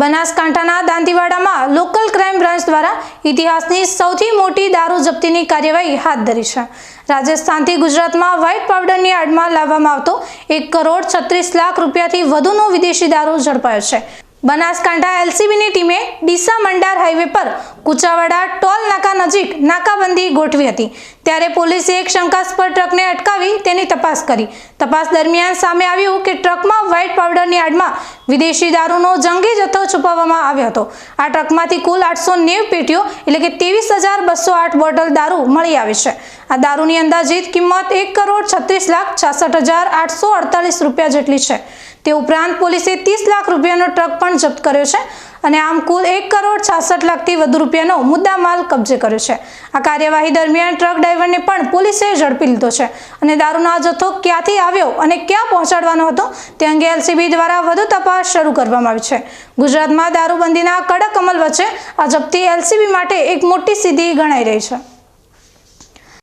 બનાસકાંઠાના દાંતીવાડામાં local crime branch દ્વારા ઇતિહાસની સૌથી મોટી દારૂ જપ્તીની કાર્યવાહી હાથ ધરી છે. રાજસ્થાનથી ગુજરાતમાં વ્હાઇટ પાવડરની આડમાં લાવવામાં આવતો એક કરોડ છત્રીસ લાખ રૂપિયાથી વધુનો વિદેશી દારૂ ઝડપાયો છે. બનાસકાંઠા એલસીબીની ટીમે ડીસા મંડાર હાઈવે પર કુચાવાડા ટોલ નાકા નજીક નાકાબંધી ગોઠવી હતી. ત્યારે પોલીસે એક શંકાસ્પદ ટ્રકને અટકાવી તેની તપાસ કરી. તપાસ દરમિયાન સામે આવ્યું કે ટ્રકમાં વ્હાઇટ પાવડરની આડમાં વિદેશી દારૂનો જંગી જથ્થો છુપાવવામાં આવ્યો હતો. આ ટ્રકમાંથી કુલ આઠસો નેવ પેટીઓ એટલે કે ત્રેવીસ હજાર બસો આઠ બોટલ દારૂ મળી આવે છે. આ દારૂની અંદાજિત કિંમત એક કરોડ છત્રીસ લાખ છાસઠ હજાર આઠસો અડતાલીસ રૂપિયા જેટલી છે. તે ઉપરાંત પોલીસે ત્રીસ લાખ રૂપિયાનો ટ્રક પણ જપ્ત કર્યો છે અને આમ કુલ એક કરોડ છાસઠ લાખથી વધુ રૂપિયાનો મુદ્દા માલ કબજે કર્યો છે. આ કાર્યવાહી દરમિયાન ટ્રક ડ્રાઈવરને પણ પોલીસે ઝડપી લીધો છે અને દારૂનો આ જથ્થો ક્યાંથી આવ્યો અને ક્યાં પહોંચાડવાનો હતો તે અંગે એલસીબી દ્વારા વધુ તપાસ શરૂ કરવામાં આવી છે. ગુજરાતમાં દારૂબંધીના કડક અમલ વચ્ચે આ જપ્તી એલસીબી માટે એક મોટી સિદ્ધિ ગણાઈ રહી છે.